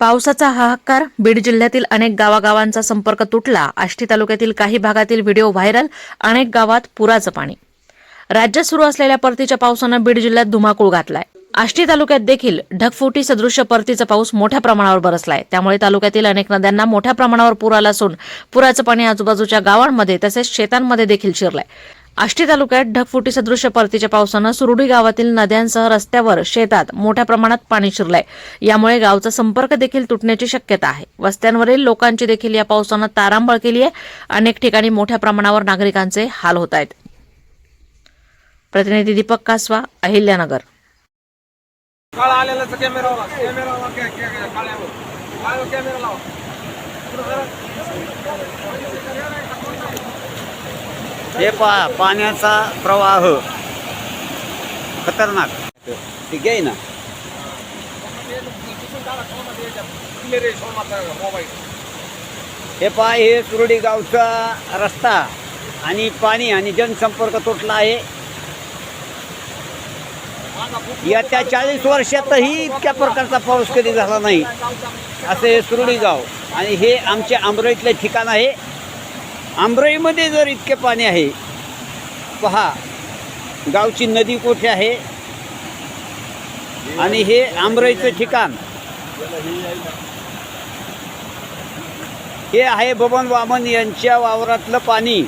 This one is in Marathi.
पावसाचा हाहाकार बीड जिल्ह्यातील अनेक गावागावांचा संपर्क तुटला. आष्टी तालुक्यातील काही भागातील व्हिडिओ व्हायरल अनेक गावात पुराचं पाणी. राज्यात सुरू असलेल्या परतीच्या पावसानं बीड जिल्ह्यात धुमाकूळ घातलाय आष्टी तालुक्यात देखील ढगफुटी सदृश्य परतीचा पाऊस मोठ्या प्रमाणावर बरसलाय. त्यामुळे तालुक्यातील अनेक नद्यांना मोठ्या प्रमाणावर पूर आला असून पुराचं पाणी आजूबाजूच्या गावांमध्ये तसेच शेतांमध्ये देखील शिरलंय. आष्टी तालुक्यात ढगफुटी सदृश्य परतीच्या पावसानं सुरुडी गावातील नद्यांसह रस्त्यावर शेतात मोठ्या प्रमाणात पाणी शिरलंय. यामुळे गावचा संपर्क देखील तुटण्याची शक्यता आहे. वस्त्यांवरील लोकांची देखील या पावसानं तारांबळ केली आहे अनेक ठिकाणी मोठ्या प्रमाणावर नागरिकांचे हाल होत आहेत प्रतिनिधी दीपक कासवा अहिल्यानगर. कॅमेरा हे पहा पाण्याचा प्रवाह. खतरनाक. ठीक आहे ना. हे पहा हे सुरडी गावचा रस्ता आणि पाणी आणि जनसंपर्क तुटला आहे. येत्या चाळीस वर्षातही इतक्या प्रकारचा पाऊस कधी झाला नाही. असे हे सुरडी गाव आणि हे आमचे आंबराईतले ठिकाण आहे. आंब्रईमध्ये जर इतके पाणी आहे पहा गावची नदी कुठे आहे? आणि हे आंबराईचं ठिकाण. हे आहे बबन वामन यांच्या वावरातलं पाणी.